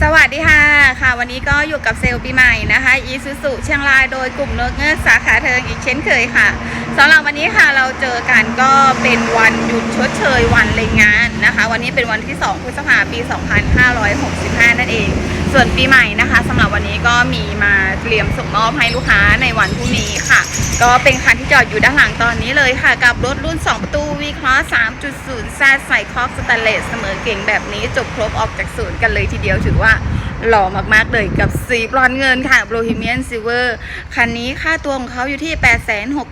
สวัสดีค่ะค่ะ วันนี้ก็อยู่กับเซลล์ปีใหม่นะคะอีซูซูเชียงรายโดยกลุ่มเลิกเงินสาขาเทิงอีกเช่นเคยค่ะสำหรับวันนี้ค่ะเราเจอกันก็เป็นวันหยุดชดเชยวันแรงงานนะคะ วันนี้เป็นวันที่ 2 พฤษภาคมปี 2565 นั่นเอง ส่วนปีใหม่นะคะสำหรับวันนี้ก็มีมาเตรียมส่งมอบให้ลูกค้าในวันพรุ่งนี้ค่ะ ก็เป็นคันที่จอดอยู่ด้านหลังตอนนี้เลยค่ะ กับรถรุ่น 2 ประตู V Cross 3.0แซดใส่คอบสแตนเลสเสมอเก่งแบบนี้จบครบออกจากศูนย์กันเลยทีเดียวถือว่าหล่อมากๆเลยกับสีบรอนเงินค่ะ Bohemian Silver คันนี้ค่าตัวของเขาอยู่ที่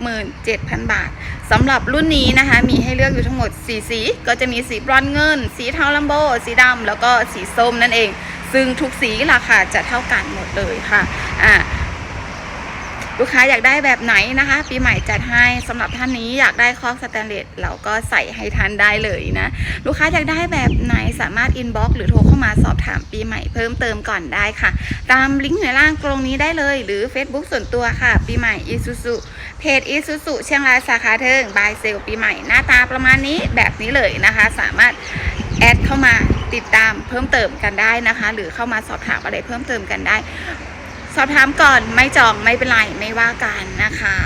867,000 บาทสำหรับรุ่นนี้นะคะ มีให้เลือกอยู่ทั้งหมด 4 สี ก็จะมีสีบรอนเงิน สีเทาลัมโบ สีดำแล้วก็สีส้มนั่นเอง ซึ่งทุกสีราคาจะเท่ากันหมดเลยค่ะอ่าลูกค้าอยากได้แบบไหนนะคะ ปีใหม่จัดให้สำหรับท่านนี้อยากได้คอกสแตนเลสเราก็ใส่ให้ท่านได้เลยนะ ลูกค้าอยากได้แบบไหนสามารถอินบ็อกซ์หรือโทรเข้ามาสอบถามปีใหม่เพิ่มเติมก่อนได้ค่ะ ตามลิงก์ในล่างตรงนี้ได้เลย หรือ Facebook ส่วนตัวค่ะ ปีใหม่อีซูซูเพจอีซูซูเชียงรายสาขาเทิงบายเซลปีใหม่หน้าตาประมาณนี้แบบนี้เลยนะคะ สามารถแอดเข้ามา ติดตามเพิ่มเติมกันได้นะคะ หรือเข้ามาสอบถามอะไรเพิ่มเติมกันได้ สอบถามก่อนไม่จองไม่เป็นไรไม่ว่ากันนะคะ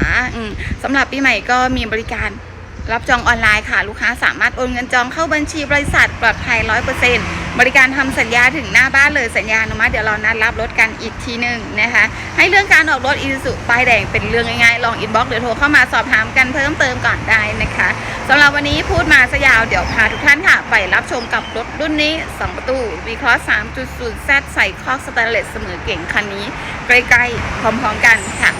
สำหรับปีใหม่ก็มีบริการรับจองออนไลน์ค่ะ ลูกค้าสามารถโอนเงินจองเข้าบัญชีบริษัทปลอดภัยร้อยเปอร์เซ็นต์บริการทำสัญญาถึงหน้าบ้านเลยสัญญาอนุมัติเดี๋ยวเรานัดรับรถกันอีกทีหนึ่งนะคะ ให้เรื่องการออกรถอีซูซูป้ายแดงเป็นเรื่องง่ายๆ ลองอินบ็อกซ์หรือโทรเข้ามาสอบถามกันเพิ่มเติมก่อนได้นะคะสำหรับวันนี้พูดมาซะยาวเดี๋ยวพาทุกท่านค่ะ ไปรับชมกับรถ รุ่นนี้ 2 ประตูวีคอร์3.0 Z ใส่คอกสแตนเลสเสมอเก่งคันนี้ ใกล้ๆ พร้อมๆกันค่ะ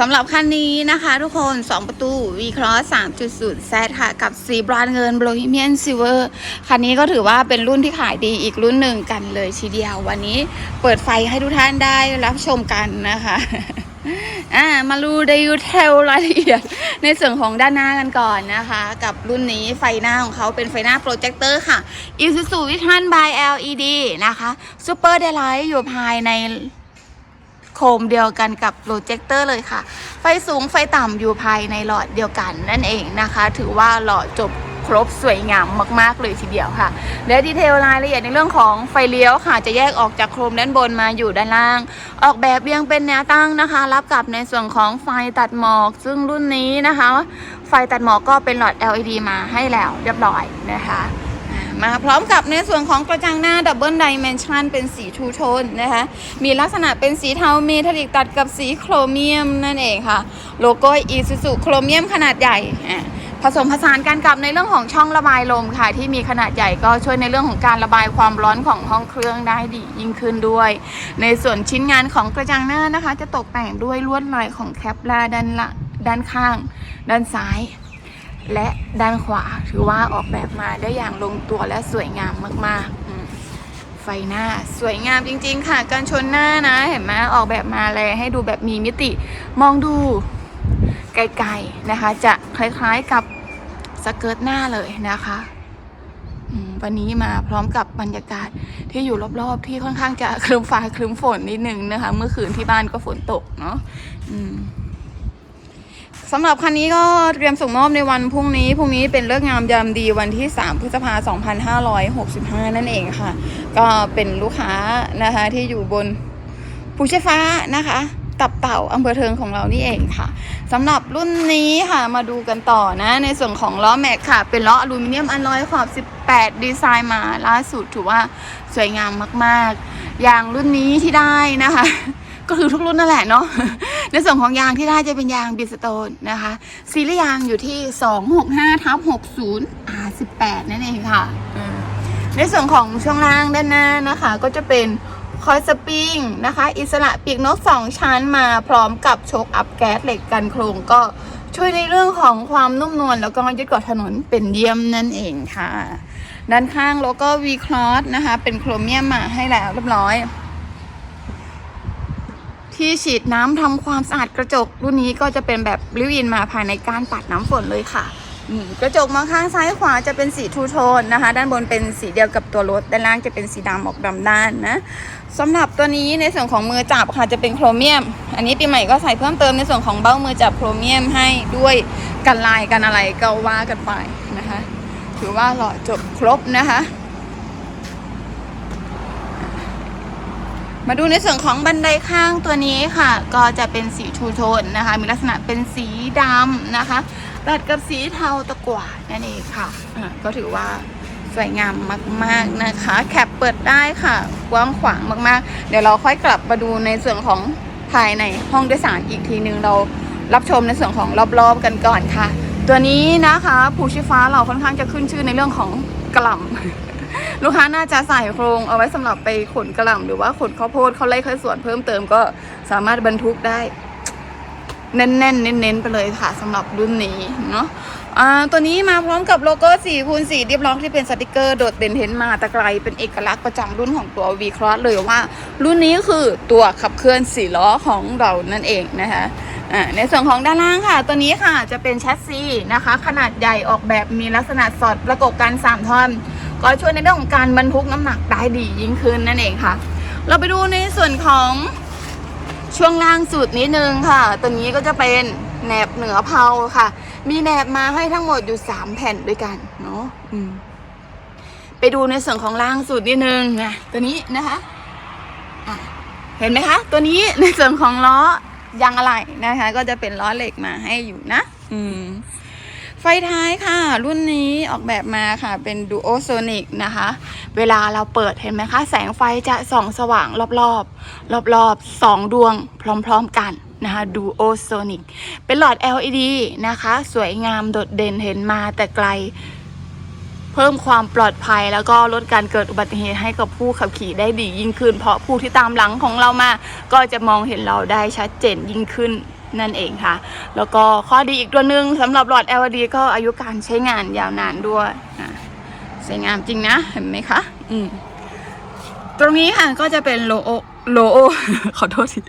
สำหรับคันนี้นะคะทุกคน 2 ประตู V Cross 3.0 Z ค่ะ กับสีบรานเงิน Bohemian Silver คันนี้ก็ถือว่าเป็นรุ่นที่ขายดีอีกรุ่นหนึ่งกันเลยทีเดียว วันนี้เปิดไฟให้ทุกท่านได้รับชมกันนะคะอ่ามาดูดีเทลรายละเอียด ในส่วนของด้านหน้ากันก่อนนะคะ กับรุ่นนี้ไฟหน้าของเขาเป็นไฟหน้าโปรเจคเตอร์ค่ะ Isuzu Vision by LED นะคะ Super Daylight อยู่ภายใน โคมเดียวกันกับโปรเจคเตอร์เลยค่ะ ไฟสูงไฟต่ำอยู่ภายในหลอดเดียวกันนั่นเองนะคะ ถือว่าหล่อจบครบสวยงามมาก ๆ เลยทีเดียวค่ะ และดีเทลรายละเอียดในเรื่องของไฟเลี้ยวค่ะ จะแยกออกจากโคมด้านบนมาอยู่ด้านล่าง ออกแบบเรียงเป็นแนวตั้งนะคะ รับกับในส่วนของไฟตัดหมอก ซึ่งรุ่นนี้นะคะ ไฟตัดหมอกก็เป็นหลอด LED มาให้แล้วเรียบร้อยนะคะ มาพร้อมกับในส่วนของกระจังหน้าดับเบิลไดเมนชันเป็นสีทูโทนนะคะมีลักษณะเป็นสีเทาเมทัลลิกตัดกับสีโครเมียมนั่นเองค่ะ โลโก้อีซูซูโครเมียมขนาดใหญ่ผสมผสานกันกับในเรื่องของช่องระบายลมค่ะ ที่มีขนาดใหญ่ก็ช่วยในเรื่องของการระบายความร้อนของห้องเครื่องได้ดียิ่งขึ้นด้วย ในส่วนชิ้นงานของกระจังหน้านะคะ จะตกแต่งด้วยลวดลายของแคปลาด้านละด้านข้าง ด้านซ้าย และด้านขวาถือว่าออกแบบมาได้อย่างลงตัวและสวยงามมากๆ ไฟหน้าสวยงามจริง ๆ ค่ะ การชนหน้านะเห็นไหมออกแบบมาเลยให้ดูแบบมีมิติ มองดูไกลๆนะคะ จะคล้ายๆกับสเกิร์ตหน้าเลยนะคะวันนี้มาพร้อมกับบรรยากาศที่อยู่รอบๆ ที่ค่อนข้างจะคลึ้มฟ้าคลึ้มฝนนิดนึงนะคะ เมื่อคืนที่บ้านก็ฝนตกเนาะ สำหรับคันนี้ก็เตรียมส่งมอบในวันพรุ่งนี้ พรุ่งนี้เป็นเลิกงามยามดีวันที่ 3 พฤษภาคม2565 นั่นเองค่ะ ก็เป็นลูกค้านะคะที่อยู่บนภูเชีฟ้านะคะ ตับเต่าอำเภอเทิงของเรานี่เองค่ะสำหรับรุ่นนี้ค่ะมาดูกันต่อนะ ในส่วนของล้อแม็กค่ะ เป็นล้ออลูมิเนียมอัลลอยขอบ 18 ดีไซน์มาล่าสุดถือว่าสวยงามมาก ๆ อย่างรุ่นนี้ที่ได้นะคะ ก็คือทุกรุ่นนั่นแหละเนาะ ในส่วนของยางที่ได้จะเป็นยางบิสโตนนะคะ ซีรีส์ยางอยู่ที่ 265ทับ60 R18 นั่นเองค่ะอืมในส่วนของช่วงล่างด้านหน้านะคะ ก็จะเป็นคอยสปริงนะคะ อิสระปีกนก 2 ชั้นมาพร้อมกับโชคอัพแก๊สเหล็กกันโครงก็ช่วยในเรื่องของความนุ่มนวลแล้วก็ยึดเกาะถนนเป็นเยี่ยมนั่นเองค่ะ ด้านข้างโลโก้ V Cross นะคะ เป็นโครเมียมมาให้แล้วเรียบร้อย ที่ฉีดน้ำทำความสะอาดกระจก รุ่นนี้ก็จะเป็นแบบริวอินมาภายในการปัดน้ำฝนเลยค่ะกระจกมองข้างซ้ายขวาจะเป็นสีทูโทนนะคะ ด้านบนเป็นสีเดียวกับตัวรถ ด้านล่างจะเป็นสีดำออกดำด้านนะสำหรับตัวนี้ในส่วนของมือจับค่ะจะเป็นโครเมียม อันนี้ปีใหม่ก็ใส่เพิ่มเติมในส่วนของเบ้ามือจับโครเมียมให้ด้วยกันลายกันอะไรก็ว่ากันไปนะคะ ถือว่าหล่อจบครบนะคะ มาดูในส่วนของบันไดข้างตัวนี้ค่ะ ก็จะเป็นสีทูโทนนะคะ มีลักษณะเป็นสีดำนะคะตัดกับสีเทาตะกั่วนั่นเองค่ะอ่าก็ถือว่าสวยงามมาก ๆนะคะ แคปเปิดได้ค่ะกว้างขวางมากๆ เดี๋ยวเราค่อยกลับมาดูในส่วนของภายในห้องโดยสารอีกทีนึงเรารับชมในส่วนของรอบๆกันก่อนค่ะ ตัวนี้นะคะภูชีฟ้าเราค่อนข้างจะขึ้นชื่อในเรื่องของกล่ำ ลูกค้าน่าจะใส่โครงเอาไว้สำหรับไปขนกระหล่ำหรือว่าขนข้าวโพดข้าวไร่ข้าวสวนเพิ่มเติมก็สามารถบรรทุกได้แน่นๆ เน้นๆ ไปเลยค่ะสำหรับรุ่นนี้เนาะตัวนี้มาพร้อมกับโลโก้4คูณ4เรียบร้อยที่เป็นสติกเกอร์โดดเด่นเห็นมาตะไกลเป็นเอกลักษณ์ประจำรุ่นของตัว V Cross เลยว่า รุ่นนี้คือตัวขับเคลื่อน4ล้อของเรานั่นเองนะคะในส่วนของด้านล่างค่ะ ตัวนี้ค่ะจะเป็นแชสซีนะคะ ขนาดใหญ่ออกแบบมีลักษณะสอดประกบกัน 3 ท่อน ก็ช่วยในเรื่องของการบรรทุกน้ำหนักได้ดียิ่งขึ้นนั่นเองค่ะ เราไปดูในส่วนของช่วงล่างสุดนิดนึงค่ะ ตัวนี้ก็จะเป็นแหนบเหนือเพลาค่ะ มีแหนบมาให้ทั้งหมดอยู่3แผ่นด้วยกันเนาะไปดูในส่วนของล่างสุดนิดนึงนะตัวนี้นะคะะเห็นไหมคะ ตัวนี้ในส่วนของล้อยางอะไหล่นะคะ ก็จะเป็นล้อเหล็กมาให้อยู่นะ อืม ไฟท้ายค่ะ รุ่นนี้ออกแบบมาค่ะเป็นดูโอโซนิกนะคะ เวลาเราเปิดเห็นไหมคะ แสงไฟจะส่องสว่างรอบๆ รอบๆสองดวงพร้อมๆกันนะคะดูโอโซนิกเป็นหลอด LED นะคะ สวยงามโดดเด่นเห็นมาแต่ไกล เพิ่มความปลอดภัยแล้วก็ลดการเกิดอุบัติเหตุให้กับผู้ขับขี่ได้ดียิ่งขึ้น เพราะผู้ที่ตามหลังของเรามา ก็จะมองเห็นเราได้ชัดเจนยิ่งขึ้น นั่นเองค่ะ แล้วก็ข้อดีอีกตัวหนึ่งสำหรับหลอด LED ก็อายุการใช้งานยาวนานด้วยอะสวยงามจริงนะเห็นไหมคะอืมตรงนี้ค่ะก็จะเป็นโลโอโลโอขอโทษที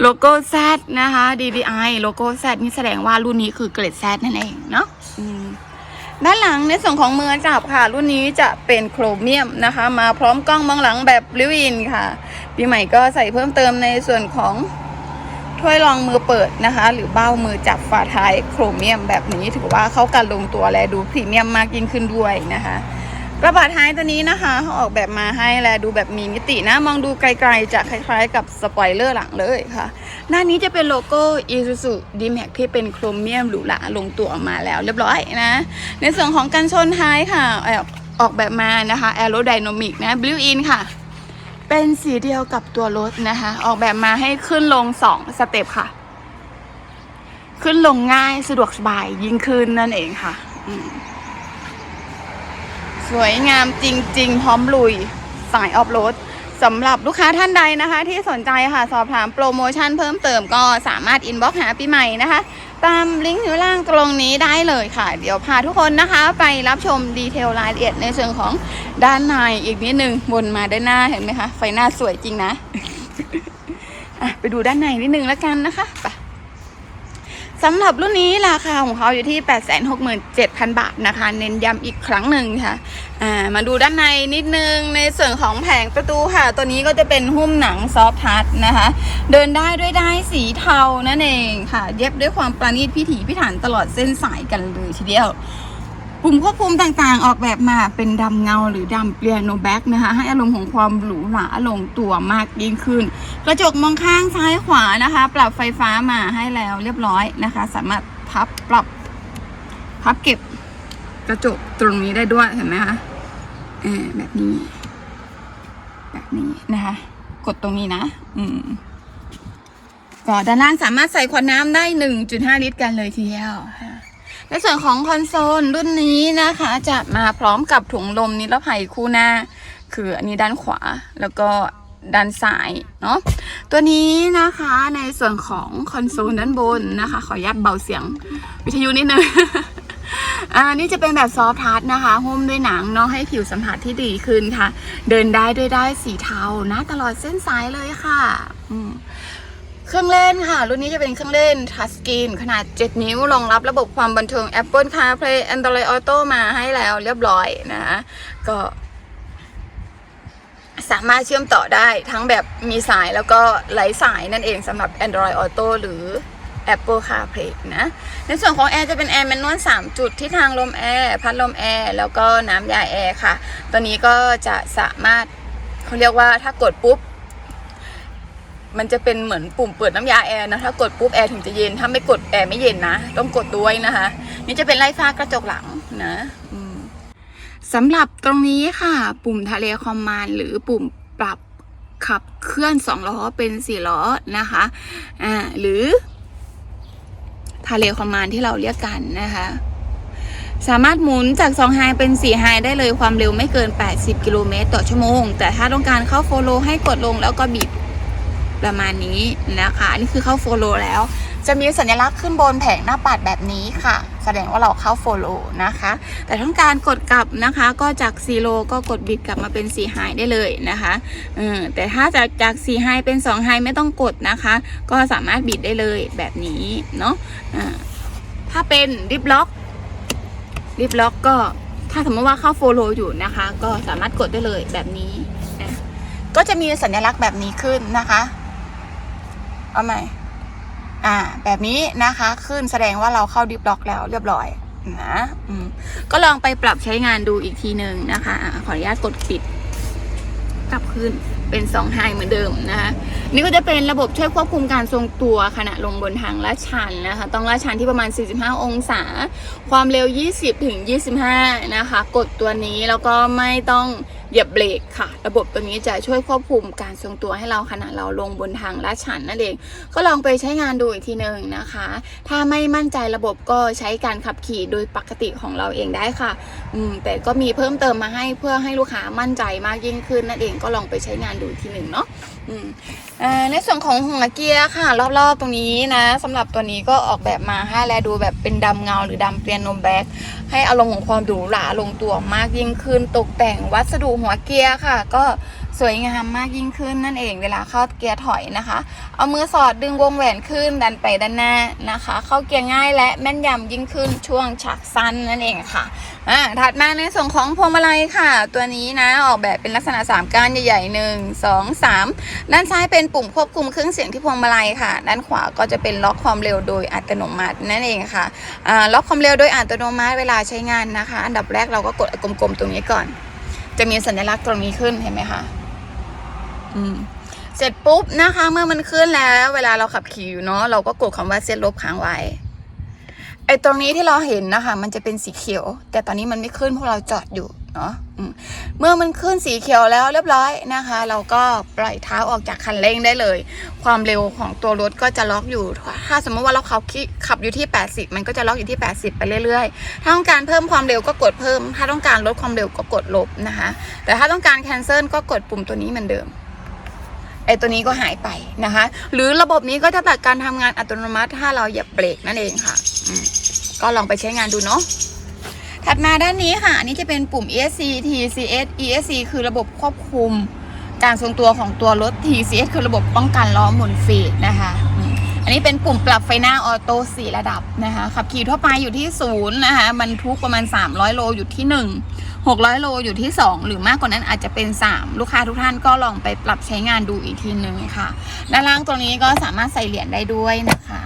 โลโก้ Z นะคะ DDI โลโก้ Z นี่แสดงว่ารุ่นนี้คือเกรด Z นั่นเองเนาะด้านหลังในส่วนของมือจับค่ะ รุ่นนี้จะเป็นโครเมียมนะคะ มาพร้อมกล้องมองหลังแบบลิวอินค่ะ ปีใหม่ก็ใส่เพิ่มเติมในส่วนของ ถ้วยรองมือเปิดนะคะ หรือเบ้ามือจับฝาท้ายโครเมียมแบบนี้ถือว่าเข้ากันลงตัวและดูพรีเมียมมากยิ่งขึ้นด้วยนะคะกระบะท้ายตัวนี้นะคะเขาออกแบบมาให้และดูแบบมีมิตินะ มองดูไกลๆจะคล้ายๆ กับสปอยเลอร์หลังเลยค่ะ หน้านี้จะเป็นโลโก้ Isuzu D-Max ที่เป็นโครเมียมหรูหราลงตัวออกมาแล้วเรียบร้อยนะ ในส่วนของกันชนท้ายค่ะ ออกแบบมานะคะ Aerodynamic นะ Blue In ค่ะ เป็นสีเดียวกับตัวรถนะคะ ออกแบบมาให้ขึ้นลง2สเต็ปค่ะ ขึ้นลงง่ายสะดวกสบายยิ่งขึ้นนั่นเองค่ะ สวยงามจริง ๆ พร้อมลุยสายออฟโรดสำหรับลูกค้าท่านใดนะคะ ที่สนใจค่ะ สอบถามโปรโมชั่นเพิ่มเติมก็สามารถอินบ็อกหาปีใหม่นะคะ ตามลิงก์อยู่ล่างตรงนี้ได้เลยค่ะ เดี๋ยวพาทุกคนนะคะ ไปรับชมดีเทลรายละเอียดในส่วนของด้านในอีกนิดนึงวนมาด้านหน้าเห็นไหมคะ ไฟหน้าสวยจริงนะ อะไปดูด้านในนิดนึงแล้วกันนะคะ ไป สำหรับรุ่นนี้ราคาของเขาอยู่ที่ 867,000 บาทนะคะ เน้นย้ำอีกครั้งหนึ่งค่ะอ่ามาดูด้านในนิดนึงในส่วนของแผงประตูค่ะ ตัวนี้ก็จะเป็นหุ้มหนังซอฟท์ทัชนะคะ เดินได้ด้วยได้สีเทานั่นเองค่ะ เย็บด้วยความประณีตพิถีพิถันตลอดเส้นสายกันเลยทีเดียว ปุ่มควบคุมต่างๆ ออกแบบมาเป็นดำเงาหรือดำเปียโนแบ็กนะคะ ให้อารมณ์ของความหรูหราลงตัวมากยิ่งขึ้น กระจกมองข้างซ้ายขวานะคะ ปรับไฟฟ้ามาให้แล้วเรียบร้อยนะคะ สามารถพับปรับพับเก็บกระจกตรงนี้ได้ด้วยเห็นไหมคะแบบนี้ แบบนี้นะคะ กดตรงนี้นะ อืมก็ด้านล่างสามารถใส่ขวดน้ำได้ 1.5 ลิตรกันเลยทีเดียวค่ะ ในส่วนของคอนโซลรุ่นนี้นะคะ จะมาพร้อมกับถุงลมนิรภัยคู่หน้า คืออันนี้ด้านขวาแล้วก็ด้านซ้ายเนาะตัวนี้นะคะในส่วนของคอนโซลด้านบนนะคะ ขออนุญาตเบาเสียงวิทยุนิดนึงอ่านี่จะเป็นแบบซอฟท์ทัชนะคะหุ้มด้วยหนังเนาะให้ผิวสัมผัสที่ดีขึ้นค่ะ เดินได้ด้วยได้สีเทานะ ตลอดเส้นสายเลยค่ะ อืม เครื่องเล่นค่ะ รุ่นนี้จะเป็นเครื่องเล่นทัชสกรีนขนาด 7 นิ้วรองรับระบบความบันเทิง Apple CarPlay Android Auto มาให้แล้วเรียบร้อยนะคะก็สามารถเชื่อมต่อได้ทั้งแบบมีสายแล้วก็ไร้สายนั่นเองสำหรับ Android Auto หรือ Apple CarPlay นะ ในส่วนของแอร์จะเป็นแอร์แมนนวล3 จุดที่ทางลมแอร์พัดลมแอร์แล้วก็น้ำยาแอร์ค่ะ ตัวนี้ก็จะสามารถเขาเรียกว่าถ้ากดปุ๊บ มันจะเป็นเหมือนปุ่มเปิดน้ำยาแอร์นะถ้ากดปุ๊บแอร์ถึงจะเย็น ถ้าไม่กดแอร์ไม่เย็นนะ ต้องกดด้วยนะคะ นี่จะเป็นไล่ฟ้ากระจกหลังนะสำหรับตรงนี้ค่ะ ปุ่มทะเลคอมมานหรือปุ่มปรับขับเคลื่อนสองล้อเป็นสี่ล้อนะคะอ่าหรือทะเลคอมมานที่เราเรียกกันนะคะสามารถหมุนจาก2ไฮเป็น4ไฮได้เลยความเร็วไม่เกิน 80 กิโลเมตรต่อชั่วโมง แต่ถ้าต้องการเข้าโฟโลให้กดลงแล้วก็บีบ ประมาณนี้นะคะ อันนี่คือเข้าโฟโลแล้ว จะมีสัญลักษณ์ขึ้นบนแผงหน้าปัดแบบนี้ค่ะ แสดงว่าเราเข้าโฟโลนะคะ แต่ต้องการกดกลับนะคะ ก็จากซีโลก็กดบิดกลับมาเป็น4ไฮได้เลยนะคะเออแต่ถ้าจากจาก4ไฮเป็น2ไฮไม่ต้องกดนะคะ ก็สามารถบิดได้เลยแบบนี้เนาะถ้าเป็นริบล็อกริบล็อกก็ถ้าสมมติว่าเข้าโฟโลอยู่นะคะ ก็สามารถกดได้เลยแบบนี้ ก็จะมีสัญลักษณ์แบบนี้ขึ้นนะคะ เอาใหม่ อ่า แบบนี้นะคะ ขึ้นแสดงว่าเราเข้าดิฟล็อกแล้วเรียบร้อยนะอืมก็ลองไปปรับใช้งานดูอีกทีหนึ่งนะคะ ขออนุญาตกดปิด กลับขึ้นเป็นสองไฮเหมือนเดิมนะคะ นี่ก็จะเป็นระบบช่วยควบคุมการทรงตัวขณะลงบนทางลาดชันนะคะ ต้องลาดชันที่ประมาณ 45 องศา ความเร็ว 20 ถึง 25 นะคะ กดตัวนี้แล้วก็ไม่ต้องเหยียบเบรกค่ะ ระบบตัวนี้จะช่วยควบคุมการทรงตัวให้เราขณะเราลงบนทางลาดชันนั่นเอง ก็ลองไปใช้งานดูอีกทีหนึ่งนะคะ ถ้าไม่มั่นใจระบบก็ใช้การขับขี่โดยปกติของเราเองได้ค่ะ อืม แต่ก็มีเพิ่มเติมมาให้เพื่อให้ลูกค้ามั่นใจมากยิ่งขึ้นนั่นเอง ก็ลองไปใช้งานดูทีหนึ่งเนาะ อืม ในส่วนของหัวเกียร์ค่ะ รอบๆตรงนี้นะสำหรับตัวนี้ก็ออกแบบมาให้แลดูแบบเป็นดำเงาหรือดำเปียโนแบ็กให้อารมณ์ของความหรูหราลงตัวมากยิ่งขึ้นตกแต่งวัสดุหัวเกียร์ค่ะ ก็ สวยงามมากยิ่งขึ้นนั่นเองเวลาเข้าเกียร์ถอยนะคะ เอามือสอดดึงวงแหวนขึ้นดันไปด้านหน้านะคะ เข้าเกียร์ง่ายและแม่นยำยิ่งขึ้นช่วงฉักสั้นนั่นเองค่ะอ่าถัดมาในส่วนของพวงมาลัยค่ะ ตัวนี้นะออกแบบเป็นลักษณะ 3ก้านใหญ่ๆหนึ่งสองสามด้านซ้ายเป็นปุ่มควบคุมเครื่องเสียงที่พวงมาลัยค่ะ ด้านขวาก็จะเป็นล็อกความเร็วโดยอัตโนมัตินั่นเองค่ะอ่าล็อกความเร็วโดยอัตโนมัติเวลาใช้งานนะคะ อันดับแรกเราก็กดกลมๆตรงนี้ก่อน จะมีสัญลักษณ์ตรงนี้ขึ้นเห็นไหมคะ อืมเสร็จปุ๊บนะคะ เมื่อมันขึ้นแล้ว เวลาเราขับขี่อยู่เนาะเราก็กดคำว่าเซตลบค้างไว้ไอ้ตรงนี้ที่เราเห็นนะคะ มันจะเป็นสีเขียว แต่ตอนนี้มันไม่ขึ้นเพราะเราจอดอยู่เนาะเมื่อมันขึ้นสีเขียวแล้วเรียบร้อยนะคะ เราก็ปล่อยเท้าออกจากคันเร่งได้เลย ความเร็วของตัวรถก็จะล็อกอยู่ ถ้าสมมติว่าเราขับขี่ขับอยู่ที่ 80 มันก็จะล็อกอยู่ที่ 80 ไปเรื่อยๆ ถ้าต้องการเพิ่มความเร็วก็กดเพิ่ม ถ้าต้องการลดความเร็วก็กดลบนะคะ แต่ถ้าต้องการแคนเซิลก็กดปุ่มตัวนี้เหมือนเดิม ไอตัวนี้ก็หายไปนะคะ หรือระบบนี้ก็จะตัดการทำงานอัตโนมัติ ถ้าเราเหยียบเบรกนั่นเองค่ะก็ลองไปใช้งานดูเนาะถัดมาด้านนี้ค่ะอันนี้จะเป็นปุ่ม ESC TCS ESC คือระบบควบคุมการทรงตัวของตัวรถ TCS คือระบบป้องกันล้อหมุนฟีดนะคะ อันนี้เป็นปุ่มปรับไฟหน้าออโต้สี่ระดับนะคะ ขับขี่ทั่วไปอยู่ที่ศูนย์นะคะบรรทุกประมาณ 300 โลอยู่ที่ 1 600 โลอยู่ที่ 2 หรือมากกว่านั้นอาจจะเป็น 3 ลูกค้าทุกท่านก็ลองไปปรับใช้งานดูอีกทีหนึ่งค่ะ ด้านล่างตรงนี้ก็สามารถใส่เหรียญได้ด้วยนะคะ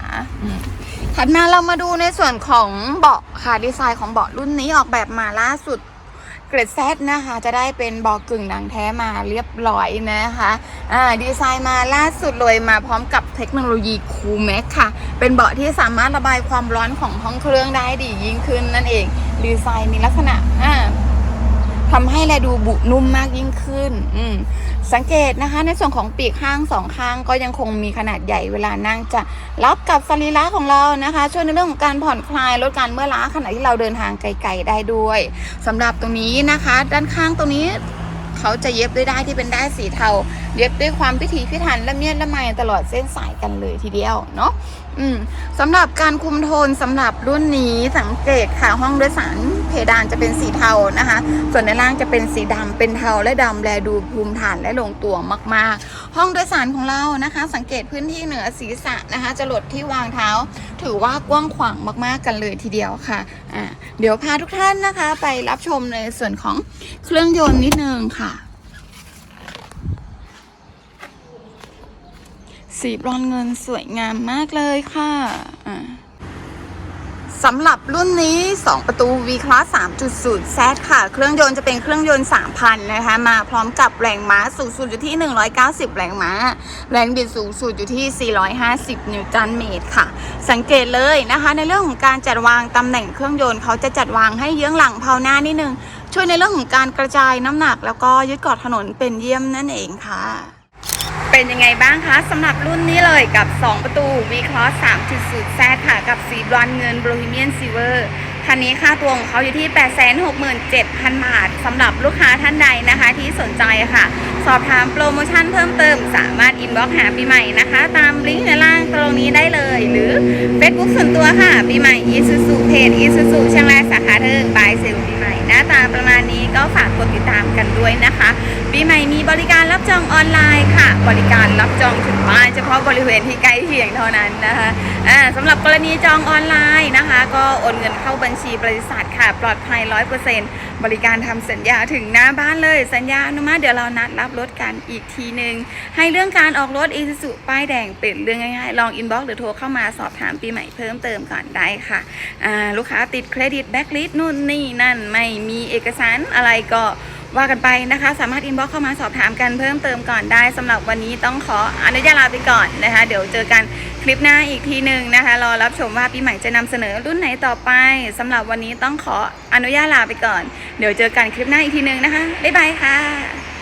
ถัดมาเรามาดูในส่วนของเบาะค่ะดีไซน์ของเบาะรุ่นนี้ออกแบบมาล่าสุด เกรดแซนะคะ จะได้เป็นเบอกึ่งหนังแท้มาเรียบร้อยนะคะอ่าดีไซน์มาล่าสุดเลยมาพร้อมกับเทคโนโลยีคูแม็กค่ะ เป็นเบาะที่สามารถระบายความร้อนของห้องเครื่องได้ดียิ่งขึ้นนั่นเอง ดีไซน์มีลักษณะอ่า ทำให้แลดูบุนุ่มมากยิ่งขึ้น อืสังเกตนะคะ ในส่วนของปีกข้างสองข้างก็ยังคงมีขนาดใหญ่เวลานั่งจะรับกับสรีระของเรานะคะ ช่วยในเรื่องของการผ่อนคลายลดการเมื่อยล้าขณะที่เราเดินทางไกลๆได้ด้วยสำหรับตรงนี้นะคะ ด้านข้างตรงนี้เขาจะเย็บด้วยได้ที่เป็นได้สีเทาเรียบด้วยความพิถีพิถันละเมียดละไมตลอดเส้นสายกันเลยทีเดียวเนาะ อืมสำหรับการคุมโทนสำหรับรุ่นนี้สังเกตค่ะห้องโดยสารเพดานจะเป็นสีเทานะคะ ส่วนในล่างจะเป็นสีดำเป็นเทาและดำแลดูภูมิฐานและลงตัวมาก ๆ ห้องโดยสารของเรานะคะ สังเกตพื้นที่เหนือศีรษะนะคะจะหลดที่วางเท้า ถือว่ากว้างขวางมาก ๆ กันเลยทีเดียวค่ะอ่าเดี๋ยวพาทุกท่านนะคะ ไปรับชมในส่วนของเครื่องยนต์นิดนึงค่ะ สีบรอนเงินสวยงามมากเลยค่ะสำหรับรุ่นนี้ 2 ประตู V Class 3.0 Z ค่ะ เครื่องยนต์จะเป็นเครื่องยนต์ 3,000 นะคะ มาพร้อมกับแรงม้าสูงสุดอยู่ที่ 190 แรงม้า แรงบิดสูงสุดอยู่ที่ 450 นิวตันเมตรค่ะ สังเกตเลยนะคะ ในเรื่องของการจัดวางตำแหน่งเครื่องยนต์เขาจะจัดวางให้เยื้องหลังเพาหน้านิดนึง ช่วยในเรื่องของการกระจายน้ำหนัก แล้วก็ยึดเกาะถนนเป็นเยี่ยมนั่นเองค่ะ เป็นยังไงบ้างคะสำหรับรุ่นนี้เลยกับ 2 ประตู V Cross 3.0 Z ค่ะ กับสีบรอนเงิน Bohemian Silver คันนี้ค่าตัวของเขาอยู่ที่ 867,000 บาทสำหรับลูกค้าท่านใดนะคะที่สนใจค่ะ สอบถามโปรโมชั่นเพิ่มเติม สามารถอินบ็อกหาปีใหม่นะคะ ตามลิงก์ในล่างตรงนี้ได้เลย หรือ Facebook ส่วนตัวค่ะปีใหม่ Isuzu เพจ Isuzu เชียงรายสาขาเทิงบายเซลปีใหม่หน้าตาประมาณนี้ก็ฝากกดติดตามกันด้วยนะคะ ปีใหม่มีบริการรับจองออนไลน์ค่ะ บริการรับจองถึงบ้านเฉพาะบริเวณที่ใกล้เคียงเท่านั้นนะคะอ่าสำหรับกรณีจองออนไลน์นะคะ ก็โอนเงินเข้าบัญชีบริษัทค่ะ ปลอดภัย 100%บริการทำสัญญาถึงหน้าบ้านเลย สัญญาอนุมัติเดี๋ยวเรานัดรับรถกันอีกทีหนึ่งให้เรื่องการออกรถอีซูซูป้ายแดงเป็นเรื่องง่ายๆ ลองอินบ็อกซ์หรือโทรเข้ามาสอบถามปีใหม่เพิ่มเติมก่อนได้ค่ะลูกค้าติดเครดิตแบ็กลิสนู่นนี่นั่นไม่มีเอกสารอะไรก็ ว่ากันไปนะคะ สามารถอินบ็อกเข้ามาสอบถามกันเพิ่มเติมก่อนได้สำหรับวันนี้ต้องขออนุญาตลาไปก่อนนะคะ เดี๋ยวเจอกันคลิปหน้าอีกทีหนึ่งนะคะ รอรับชมว่าปีใหม่จะนำเสนอรุ่นไหนต่อไปสำหรับวันนี้ต้องขออนุญาตลาไปก่อน เดี๋ยวเจอกันคลิปหน้าอีกทีหนึ่งนะคะบ๊ายบายค่ะ